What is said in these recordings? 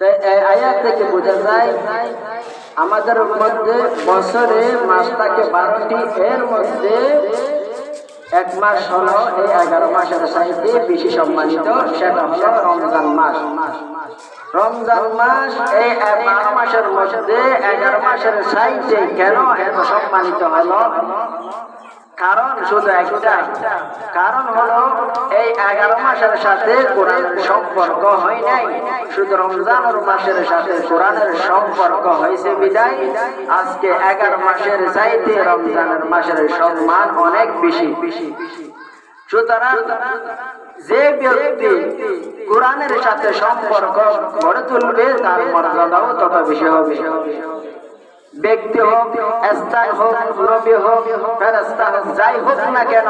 তো এই থেকে বোঝা যায়, আমাদের মধ্যে বছরে মাস থাকে বারোটি, এর মধ্যে এক মাস হলো এই এগারো মাসের সাইতে বেশি সম্মানিত, সেটা হলো রমজান মাস। রমজান মাস এই বারো মাসের মধ্যে, এগারো মাসের সাইতে কেন এত সম্মানিত হলো? কারণ শুধু একটা। কারণ হলো, এই এগারো মাসের সাথে কোরআনের সম্পর্ক হয় নাই। শুধু রমজানের মাসের সাথে কোরআনের সম্পর্ক হয়েছে বিদায়। আজকে এগারো মাসের চাইতে রমজানের মাসের সম্মান অনেক বেশি। সুতরাং যে ব্যক্তি কোরআনের সাথে সম্পর্ক গড়ে তুলবে, তার মর্যাদাও তত বেশি হবে। ব্যক্তি হোক, স্থায়ী হোক নবী হোক, ফেরেশতা হোক, যাই হোক না কেন,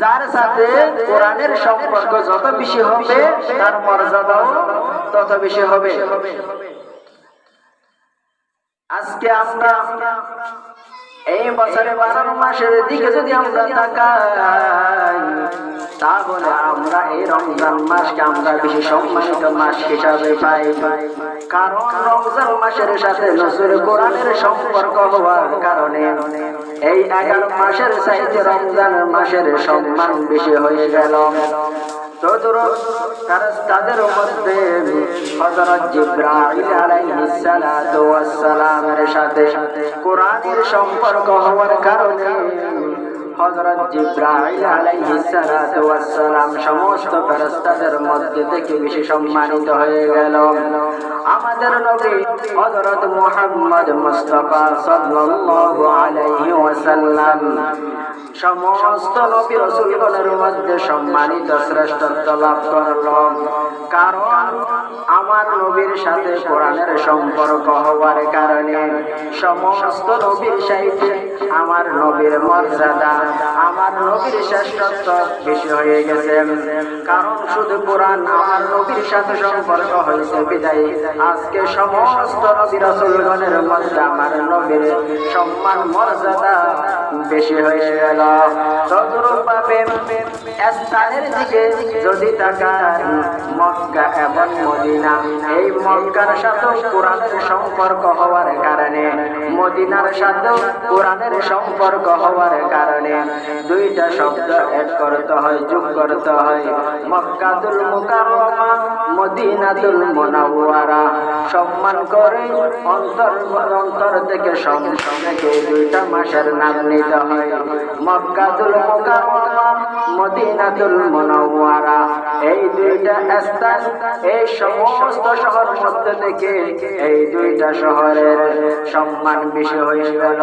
যার সাথে কোরআনের সম্পর্ক যত বেশি হবে, তার মর্যাদাও তত বেশি হবে। আজকে আমরা এই বছরে বারো মাসের দিকে যদি আমরা তাকাই তাহলে আমরা এই রমজান মাসকে আমরা বেশি সম্মানিত মাস হিসাবে পাই। কারণ রমজান মাসের সাথে নসুর কোরআনের সম্পর্ক হওয়ার কারণে এই এগারো মাসের চাইতে রমজান মাসের সম্মান বেশি হয়ে গেল। সম্পর্ক হওয়ার কারণে সমস্ত ফেরেশতাদের মধ্যে থেকে বেশি সম্মানিত হয়ে গেল। আমাদের নবী হযরত মুহাম্মদ মুস্তাফা সাল্লাল্লাহু আলাইহি ওয়াসাল্লাম। সমস্ত নবী রসুলগণের মধ্যে সম্মানিত শ্রেষ্ঠত্ব লাভ করল। কারণ আমার নবীর সাথে কোরআনের সম্পর্ক হওয়ার কারণে সমস্ত নবীর সাথে আমার নবীর মর্যাদা, আমার নবীর শ্রেষ্ঠত্ব বেশি হয়ে গেছে। কারণ শুধু কোরআন আমার নবীর সাথে সম্পর্ক হয়েছে বিদায়ী। আজকে সমস্ত নবী রসুলগণের মধ্যে আমার নবীর সম্মান, মর্যাদা বেশি হয়ে গেল। তদরূপভাবে দিকে যদি তাকান, মক্কা এবং মদিনা। এই মক্কার সাথে কোরআনের সম্পর্ক হওয়ার কারণে, মদিনার সাথে কোরআনের সম্পর্ক হওয়ার কারণে দুইটা শব্দ এড করতে হয়, যোগ করতে হয়। মক্কাতুল মুকাররমা, মদিনাতুল মুনাওয়ারা। সম্মান করে অন্তর অন্তর থেকে থেকে দুইটা মাসের নাম নিতে হয়। মক্কাতুল মদিনাতুল এই দুইটা স্থান, এই সমস্ত শহর থেকে এই দুইটা শহরের সম্মান বেশি হয়ে গেল।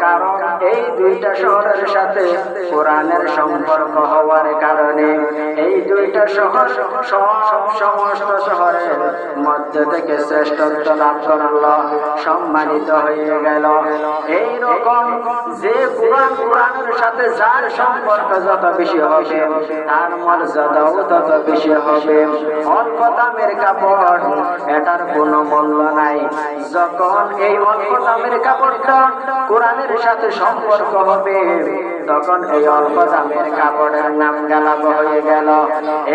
কারণ এই দুইটা শহরের সাথে কোরআনের সম্পর্ক হওয়ার কারণে সম্মানিত হয়ে গেল। এই রকম যে কোরআন, কোরআনের সাথে যার সম্পর্ক যত বেশি হবে, তার মর্যাদাও তত বেশি হবে। অল্প দামের কাপড়, এটার কোনো মূল্য নাই। যখন এই অল্প দামের কাপড়টা কোরআনের সাথে সম্পর্ক হবে তখন এই অল্প দামের কাপড়ের নাম গালাব হয়ে গেল,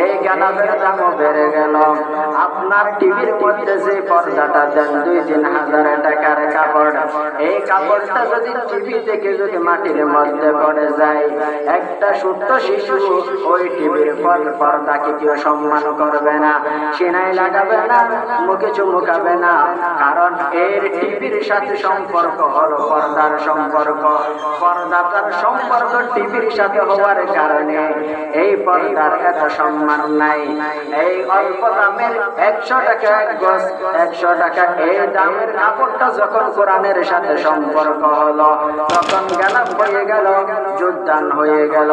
এই গালাবের দামও বেড়ে গেল। আপনার টিভির মধ্যে যে পর্দাটা দেন, দুই তিন হাজার টাকার কাপড়, এই কাপড়টা যদি টিভি থেকে যদি মাটির মধ্যে পড়ে যায়, একটা সুস্থ শিশু ওই টিভির পর্দাকে কেউ সম্মান করবে না, সিনাই লাগাবে না, মুখে চুমুকাবে না, কারণ এর টিভির সাথে সম্পর্ক হলো পর্দার সম্পর্ক। পর্দাটার সম্পর্ক সম্পর্ক টিভির সাথে হওয়ার কারণে এই পর্দার এত সম্মান নাই। এই অল্প দামের একশো টাকা এক গজ একশো টাকা এই দামের কাপড়টা যখন কোরআনের সাথে সম্পর্ক হলো, তখন গেলাম হয়ে গেল, যোগদান হয়ে গেল।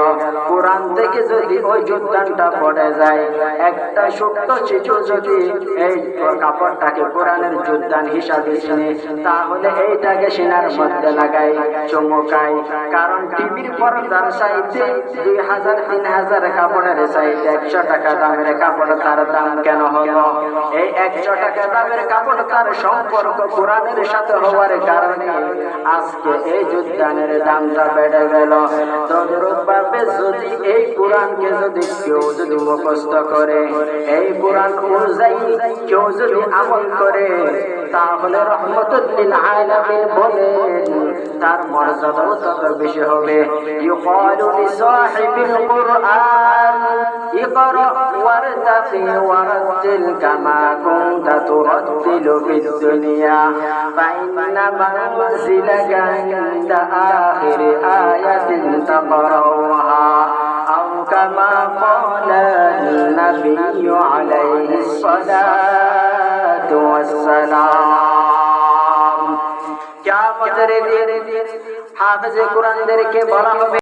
কোরআন থেকে যদি ওই যোগদানটা পড়ে যায়, একটা সুপ্ত শিশু যদি এই কাপড়টাকে কোরআনের যোগদান হিসাবে চিনে, তাহলে এইটাকে সিনার মধ্যে লাগাই চমকাই কারণ টিভির পর্দার সাইডে দুই হাজার, তিন হাজার কাপড়ের সাইডে একশো টাকা দামের কাপড় তার দাম কেন হলো? এই একশো টাকা দামের কাপড় তার সম্পর্ক কোরআনের সাথে হওয়ার কারণে আজকে এই যোগদানের দামটা বেড়ে গেল। তদরূপ যদি এই কোরআনকে যদি কেউ যদি মুখস্থ করে, এই কোরআন অনুযায়ী কেউ যদি আমল করে, তাহলে রহমতুল্লিল আলামিন তার মর্যাদাও তত বেশি হবে ইউকালু লিসাহিবিল কুরআন اقرأ وارتقي ورتل كما كنت ترتل في الدنيا فإن منزلك عند آخر آية تقرأها أو كما قال النبي عليه الصلاة والسلام কিয়ামতের দিন হাফেজে কোরআনদেরকে বলা হবে